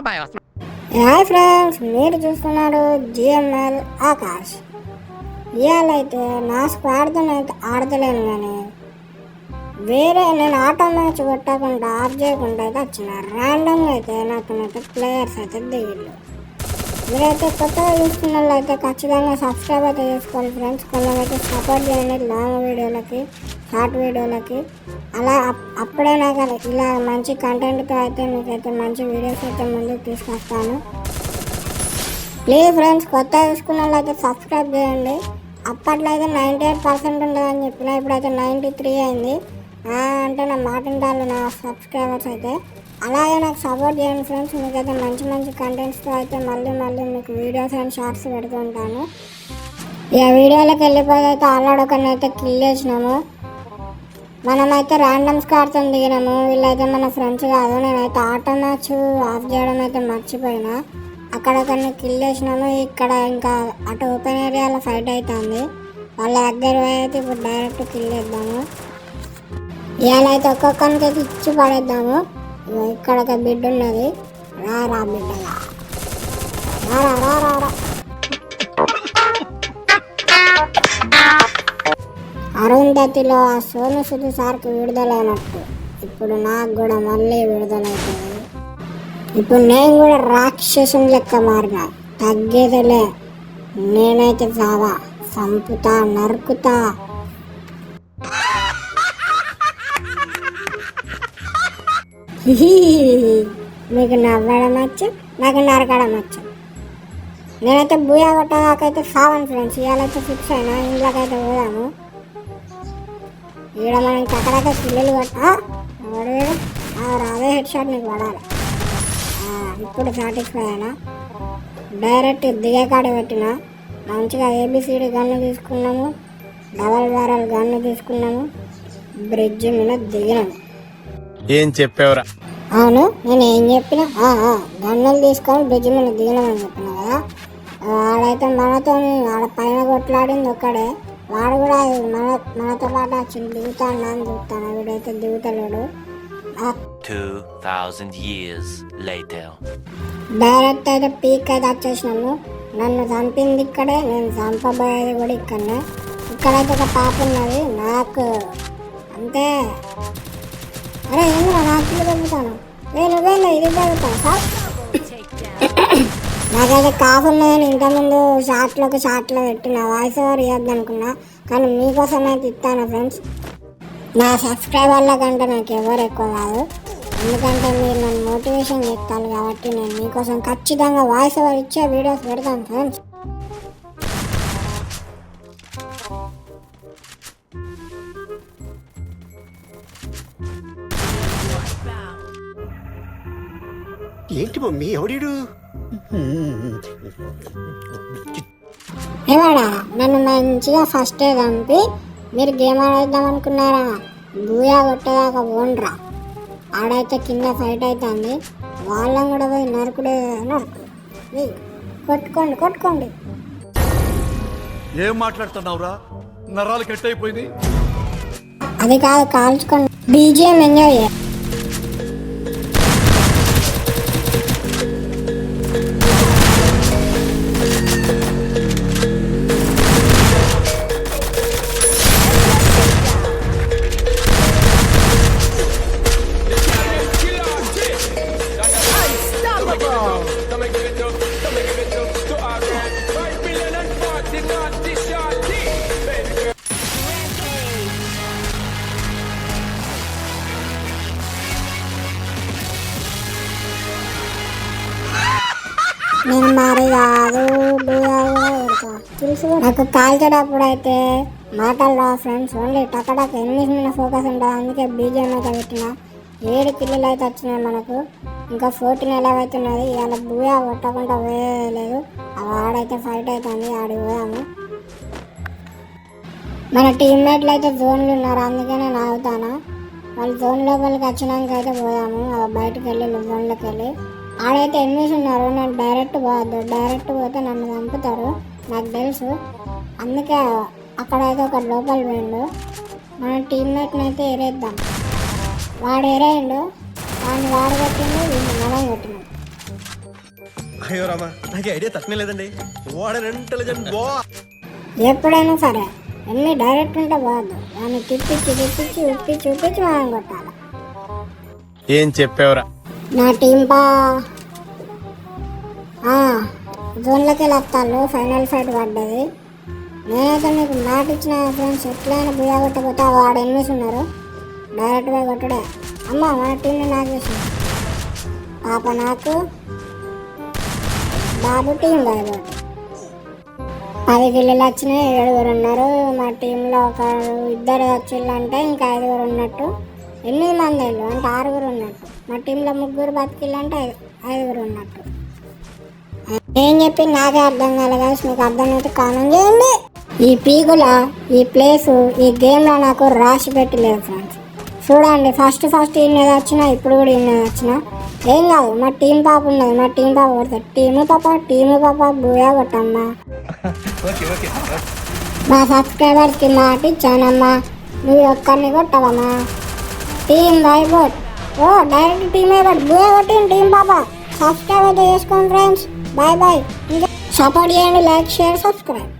అబ్బాయి hi friends మీరు చూస్తున్నారు జిఎంఎల్ ఆకాష్. ఇవాళ అయితే నా స్క్వాడ్తో అయితే ఆడతలేను కానీ వేరే నేను ఆటో మ్యాచ్ కొట్టకుండా ఆఫ్ చేయకుండా అయితే వచ్చిన. ర్యాండమ్గా అయితే నాకు అయితే ప్లేయర్స్ అయితే దిగిళ్ళు. మీరైతే కొత్తగా చూస్తున్న వాళ్ళైతే ఖచ్చితంగా సబ్స్క్రైబ్ అయితే చేసుకోవాలి ఫ్రెండ్స్ కొందరైతే సపోర్ట్ చేయండి లాంగ్ వీడియోలకి షార్ట్ వీడియోలకి అలా అప్- అప్పుడే నాకు ఇలా మంచి కంటెంట్తో అయితే మీకైతే మంచి వీడియోస్ అయితే ముందుకు తీసుకొస్తాను. ప్లీజ్ ఫ్రెండ్స్ కొత్త చూసుకున్న వాళ్ళైతే సబ్స్క్రైబ్ చేయండి. అప్పట్లో అయితే నైంటీ ఎయిట్ పర్సెంట్ ఉండదని చెప్పిన ఇప్పుడైతే నైంటీ త్రీ అయింది అంటే నా మాట వింటారు నా సబ్స్క్రైబర్స్ అయితే. అలాగే నాకు సపోర్ట్ చేయండి ఫ్రెండ్స్ మీకైతే మంచి మంచి కంటెంట్స్తో అయితే మళ్ళీ మళ్ళీ మీకు వీడియోస్ అండ్ షార్ట్స్ పెడుతూ ఉంటాను. ఇక వీడియోలోకి వెళ్ళిపోతే అయితే ఆల్రెడీ అయితే కిల్ చేసినాము. మనమైతే ర్యాండమ్ స్కార్తో దిగినాము. వీళ్ళైతే మన ఫ్రెండ్స్ కాదు. నేనైతే ఆటో మ్యాచ్ ఆఫ్ చేయడం అయితే మర్చిపోయినా. అక్కడ ఒకరిని కిల్ చేసినాము. ఇక్కడ ఇంకా అటు ఓపెన్ ఏరియాలో ఫైట్ అవుతుంది వాళ్ళ దగ్గర అయితే ఇప్పుడు డైరెక్ట్ కిల్ చేద్దాము. ఇవాళ అయితే ఒక్కొక్కరికి అయితే ఇచ్చి పడేద్దాము. ఇక్కడ ఒక బిడ్డ ఉన్నది. రా రా రారా రా రా రా రా రా. అరుంధతిలో ఆ సోను సుధు సార్కి విడుదలైనట్టు. ఇప్పుడు నాకు కూడా మళ్ళీ విడుదలవుతుంది ఇప్పుడు నేను కూడా రాక్షసుని లెక్క మారిన. తగ్గేదలే. నేనైతే చావా. సంపుతా నరుకుతా. మీకు నవ్వడం వచ్చు? నాకు నరకడం వచ్చు? నేనైతే బూయా కొట్టదాకైతే సావను ఫ్రెండ్స్ ఇవాళైతే ఫిక్స్ అయినా ఇంట్లోకైతే పోదాము. ఇక్కడ మనం అక్కడైతే పిల్లలు కొట్ట ఎవడు హెడ్ షాట్ నీకు పడాలి. ఇప్పుడు సాటిస్ఫై అయినా. డైరెక్ట్ దిగే కాడ పెట్టిన. మంచిగా A B C D gun తీసుకున్నాము. డబల్ బ్యారల్ గన్ను తీసుకున్నాము. బ్రిడ్జ్ మీద దిగినాము. ఏం చెప్పావురా? అవును నేను ఏం చెప్పిన? గన్నులు తీసుకొని బ్రిడ్జ్ మీద దిగినామని చెప్పిన కదా? వాడైతే మనతో ఆడ పైన కొట్లాడింది ఒక్కడే. వాడు కూడా మన మనతో పాటు వచ్చింది దిగుతాడు అని చూస్తాను వీడైతే దిగుతలేడు. ఆ, 2,000 years later. డైరెక్ట్ అయితే పీక్ అయితే వచ్చేసినాము. నన్ను చంపింది ఇక్కడే నేను చంపబోయేది కూడా ఇక్కడనే. ఇక్కడైతే ఒక పాప ఉన్నది నాకు అంతే. అరే నాకు ఇది నేను నువ్వేందో ఇది దొరుకుతాను సార్. నాకైతే కాఫ్ ఉన్నదని ఇంతకుముందు షార్ట్లోకి షార్ట్లో పెట్టిన వాయిస్ ఓవర్ ఇవ్వద్దు అనుకున్నా కానీ మీకోసం అయితే ఇస్తాను ఫ్రెండ్స్. నా సబ్స్క్రైబర్ల కంటే నాకు ఎవరు ఎక్కువ కాదు. ఎందుకంటే మీరు నన్ను మోటివేషన్ చేస్తారు కాబట్టి నేను మీకోసం ఖచ్చితంగా వాయిస్ ఓవర్ ఇచ్చే వీడియోస్ పెడతాను ఫ్రెండ్స్. ఏంటి మమ్మీ ఎవడీడు? ఏవాడా నన్ను మంచిగా ఫస్ట్ చంపి మీరు గేమ్ ఆడేద్దాం అనుకున్నారా? బూయా కొట్టేదాకా ఓన్రా ఆడైతే కింద ఫైట్ అవుతుంది వాళ్ళని కూడా పోయి నరుకుడే నరుకు ఏయ్, కొట్టుకోండి కొట్టుకోండి. ఏం మాట్లాడుతున్నావురా? నరాలు కట్ అయిపోయింది అది కాదు కాల్చుకోండి. బీజిఎం ఎంజాయ్ చేయ నేను మరి కాదు బూయా కూడా నాకు కాల్చేటప్పుడు అయితే మాటలు రా ఫ్రెండ్స్ ఓన్లీ టకటక్ ఇంగ్లీష్ మీద ఫోకస్ ఉంటుంది అందుకే బీజేఎం అయితే పెట్టిన. ఏడు కిల్లులు అయితే వచ్చినాయి మనకు ఇంకా ఫోర్టీన్ ఎలా అవుతున్నది ఇవాళ బూయా కొట్టకుండా వేయలేదు ఆడైతే ఫైట్ అవుతుంది ఆడికి పోయాము మన టీమ్మేట్లు అయితే జోన్లు ఉన్నారు అందుకే నేను ఆగుతాను. వాళ్ళు జోన్ లోపలికి వచ్చినాక అయితే పోయాము అలా బయటకు వెళ్ళి జోన్లోకి వెళ్ళి. ఆడైతే ఎనిమిస్ ఉన్నారు నేను డైరెక్ట్ పోవద్దు. డైరెక్ట్ పోతే నన్ను చంపుతారు. నాకు తెలుసు. అందుకే అక్కడైతే ఒక లోపల పోయిండు. మన టీమ్మేట్ని అయితే ఎరేద్దాం వాడు ఎరేయండు వాడిని వాడు కొట్టిండు వీడిని మనం కొట్టినాం. అయ్యో రామా నాకు ఐడియా తక్కువ లేదండి. అన్ ఇంటెలిజెంట్ బా. ఎప్పుడైనా సరే ఎన్ని డైరెక్ట్ ఉంటే పోవద్దు. వాడిని తిప్పించి తిప్పించి ఉప్పించి ఉప్పించి మనం కొట్టాలి. ఏం చెప్పావురా? నా టీం బా. జోన్లోకి వస్తాను ఫైనల్ ఫైట్ పడ్డది. నేనైతే మీకు మాట ఇచ్చిన ఫ్రెండ్స్ ఎట్లయినా బియ్య కొట్టకపోతే వాడు ఎన్నిస్ ఉన్నారు. డైరెక్ట్గా కొట్టడే. అమ్మ మన టీంని నాకు వేసింది పాప నాకు బాబు టీం బాబు పది కిలోలు వచ్చినాయి ఏడుగురు ఉన్నారు. మా టీంలో ఒక ఇద్దరు వచ్చిందంటే ఇంకా ఐదుగురు ఉన్నట్టు. ఎనిమిది మంది వెళ్ళు అంటే ఆరుగురు ఉన్నట్టు. మా టీంలో ముగ్గురు బతికిళ్ళంటే ఐదు ఐదుగురు ఉన్నట్టు. ఏం చెప్పి నాకే అర్థం కాలేదు. మీకు అర్థమైతే కామెంట్ చేయండి. ఈ పీకుల ఈ ప్లేస్ ఈ గేమ్లో నాకు రాసి పెట్టలేదు ఫ్రెండ్స్. చూడండి ఫస్ట్ ఫస్ట్ ఇన్నది వచ్చినా ఇప్పుడు కూడా ఇన్నది వచ్చినా ఏం కాదు మా టీం పాప ఉన్నది మా టీం పాప కొడతారు టీము పాప టీము పాప బూయా కొట్టమ్మా. మా సబ్స్క్రైబర్స్కి మాట ఇచ్చానమ్మా. నువ్వు ఒక్కరిని కొట్టవమ్మా. టీం వైబోట్ ఓ డైరెక్ట్ టీమే కొట్టి బూయా కొట్టిన టీం పాప. సబ్స్క్రైబ్ అయితే చేసుకోండి ఫ్రెండ్స్ బాయ్ బాయ్ సపోర్ట్ చేయండి లైక్ షేర్ సబ్స్క్రైబ్